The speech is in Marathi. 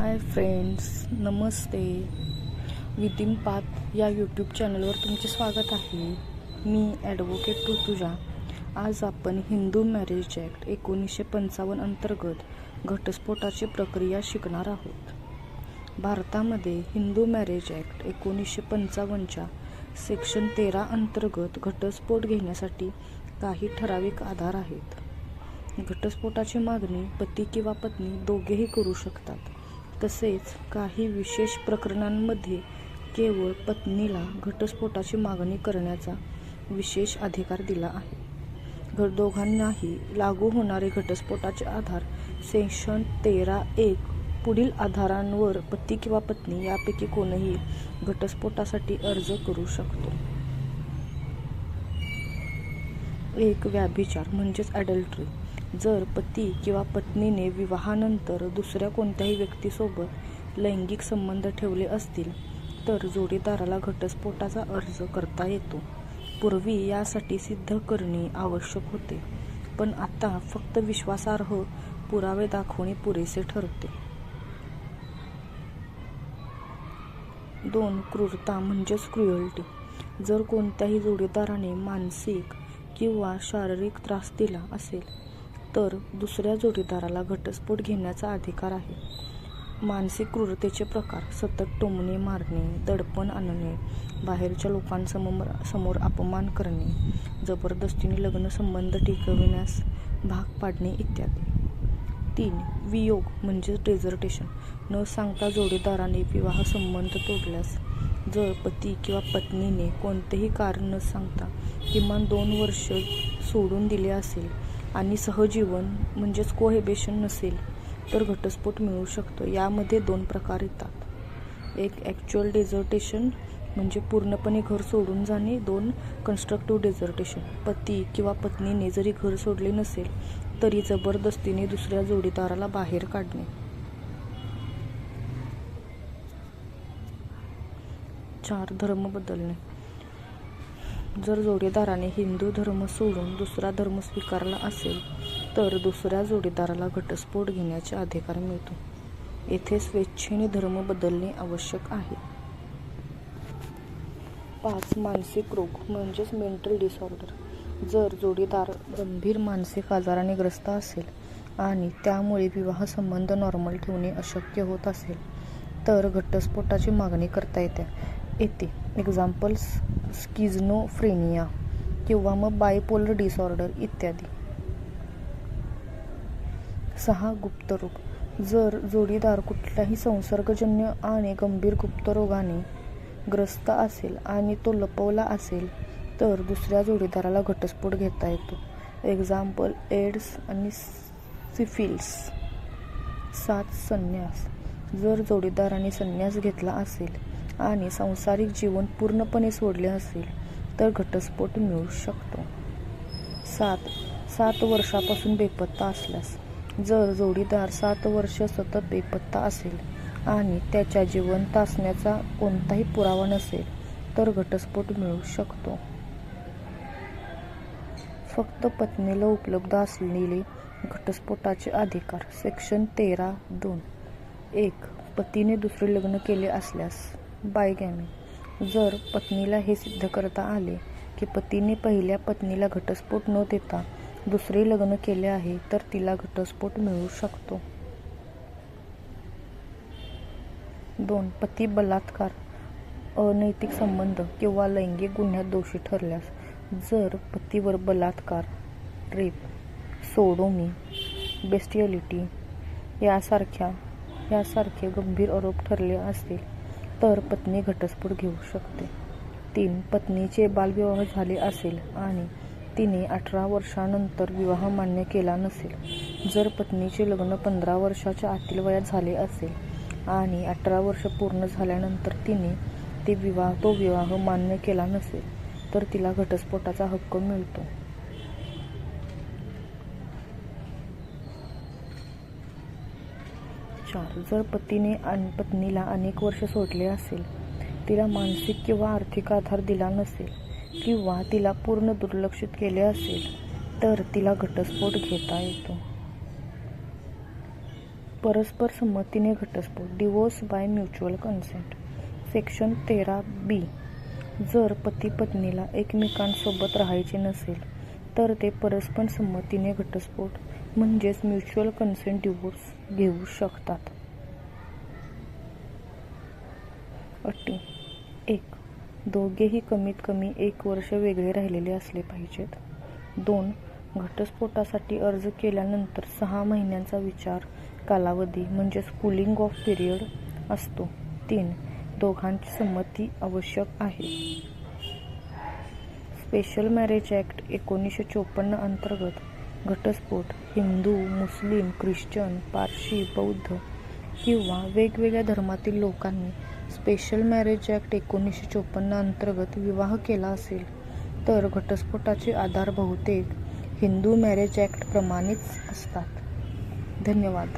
हाय फ्रेंड्स नमस्ते. विदिन पाथ या यूट्यूब चॅनलवर तुमचे स्वागत आहे. मी ॲडव्होकेट ऋतुजा आज आपण हिंदू मॅरेज ॲक्ट एकोणीसशे पंचावन्न अंतर्गत घटस्फोटाची प्रक्रिया शिकणार आहोत. भारतामध्ये हिंदू मॅरेज ॲक्ट एकोणीसशे पंचावन्नच्या सेक्शन तेरा अंतर्गत घटस्फोट घेण्यासाठी काही ठराविक आधार आहेत. घटस्फोटाची मागणी पती किंवा पत्नी दोघेही करू शकतात. तसेच काही विशेष प्रकरणांमध्ये केवळ पत्नीला घटस्फोटाची मागणी करण्याचा विशेष अधिकार दिला आहे. घ दोघांनाही लागू होणारे घटस्फोटाचे आधार सेक्शन तेरा एक पुढील आधारांवर पती किंवा पत्नी यापैकी कोणीही घटस्फोटासाठी अर्ज करू शकतो. एक व्याभिचार म्हणजेच ॲडल्ट्री जर पती किंवा पत्नीने विवाहानंतर दुसऱ्या कोणत्याही व्यक्तीसोबत लैंगिक संबंध ठेवले असतील तर जोडीदाराला घटस्फोटाचा अर्ज करता येतो. पूर्वी यासाठी सिद्ध करणे आवश्यक होते पण आता फक्त विश्वासार्ह पुरावे दाखवणे पुरेसे ठरते. दोन क्रूरता म्हणजेच क्रुएल्टी जर कोणत्याही जोडीदाराने मानसिक किंवा शारीरिक त्रास दिला असेल तर दुसऱ्या जोडीदाराला घटस्फोट घेण्याचा अधिकार आहे. मानसिक क्रूरतेचे प्रकार सतत टोमणे मारणे दडपण आणणे बाहेरच्या लोकांसमोर समोर अपमान करणे जबरदस्तीने लग्न संबंध टिकविण्यास भाग पाडणे इत्यादी. तीन वियोग म्हणजेच डेझर्टेशन न सांगता जोडीदाराने विवाह संबंध तोडल्यास जर पती किंवा पत्नीने कोणतेही कारण न सांगता किमान दोन वर्ष सोडून दिले असेल आणि सहजीवन म्हणजेच कोहेबेशन नसेल तर घटस्फोट मिळू शकतो. यामध्ये दोन प्रकार येतात. एक ॲक्च्युअल डेझर्टेशन म्हणजे पूर्णपणे घर सोडून जाणे. दोन कन्स्ट्रक्टिव्ह डेझर्टेशन पती किंवा पत्नीने जरी घर सोडले नसेल तरी जबरदस्तीने दुसऱ्या जोडीदाराला बाहेर काढणे. चार धर्म बदलणे. जर जोडीदाराने हिंदू धर्म सोडून दुसरा धर्म स्वीकारला असेल तर दुसऱ्या जोडीदाराला घटस्फोट घेण्याचे अधिकार मिळतो. येथे स्वेच्छेने धर्म बदलणे आवश्यक आहे. पाच मानसिक रोग म्हणजेच मेंटल डिसऑर्डर. जर जोडीदार गंभीर मानसिक आजाराने ग्रस्त असेल आणि त्यामुळे विवाह संबंध नॉर्मल ठेवणे अशक्य होत असेल तर घटस्फोटाची मागणी करता येते. येते. एक्झाम्पल्स स्किझनोफ्रेनिया किंवा मग बायपोलर डिसऑर्डर इत्यादी. सहा गुप्तरोग जर जोडीदार कुठल्याही संसर्गजन्य आणि गंभीर गुप्तरोगाने ग्रस्त असेल आणि तो लपवला असेल तर दुसऱ्या जोडीदाराला घटस्फोट घेता येतो. एक्झाम्पल एड्स आणि सिफिल्स सात संन्यास. जर जोडीदाराने संन्यास घेतला असेल आणि सांसारिक जीवन पूर्णपणे सोडले असेल तर घटस्फोट मिळू शकतो. सात. सात वर्षापासून बेपत्ता असल्यास जर जोडीदार सात वर्ष सतत बेपत्ता असेल आणि त्याच्या जिवंत असण्याचा कोणताही पुरावा नसेल तर घटस्फोट मिळू शकतो. फक्त पत्नीला उपलब्ध असलेले घटस्फोटाचे अधिकार सेक्शन तेरा दोन. एक. पतीने दुसरे लग्न केले असल्यास बायगॅमी जर पत्नीला हे सिद्ध करता आले की पतीने पहिल्या पत्नीला घटस्फोट न देता दुसरे लग्न केले आहे तर तिला घटस्फोट मिळू शकतो. दोन. पती बलात्कार अनैतिक संबंध किंवा लैंगिक गुन्ह्यात दोषी ठरल्यास जर पतीवर बलात्कार रेप सोडोमी बेस्टियलिटी यासारख्या यासारखे गंभीर आरोप ठरले असतील तर पत्नी घटस्फोट घेऊ शकते. तीन पत्नीचे बालविवाह झाले असेल आणि तिने अठरा वर्षानंतर विवाह मान्य केला नसेल. जर पत्नीचे लग्न पंधरा वर्षाच्या आतील वयात झाले असेल आणि अठरा वर्ष पूर्ण झाल्यानंतर तिने ते विवाह तो विवाह मान्य केला नसेल तर तिला घटस्फोटाचा हक्क मिळतो. चार जर पतीने पत्नीला अनेक वर्ष सोडले असेल तिला मानसिक किंवा आर्थिक आधार दिला नसेल किंवा तिला पूर्ण दुर्लक्षित केले असेल तर तिला घटस्फोट घेता येतो. परस्पर संमतीने घटस्फोट divorce by mutual consent section तेरा बी जर पती पत्नीला एकमेकांसोबत राहायचे नसेल तर ते परस्पर संमतीने घटस्फोट म्हणजेच म्युच्युअल कन्सेंट डिवोर्स घेऊ शकतात. अटी. एक. दोघेही कमीत कमी एक वर्ष वेगळे राहिलेले असले पाहिजेत. दोन. घटस्फोटासाठी अर्ज केल्यानंतर सहा महिन्यांचा विचार कालावधी म्हणजेच कूलिंग ऑफ पिरियड असतो. तीन. दोघांची संमती आवश्यक आहे. स्पेशल मॅरेज ॲक्ट एकोणीसशे चोपन्न अंतर्गत घटस्फोट हिंदू मुस्लिम ख्रिश्चन पारशी बौद्ध किंवा वेगवेगळ्या धर्मातील लोकांनी स्पेशल मॅरेज ॲक्ट एकोणीसशे चोपन्न अंतर्गत विवाह केला असेल तर घटस्फोटाचे आधार बहुतेक हिंदू मॅरेज ॲक्टप्रमाणेच असतात. धन्यवाद.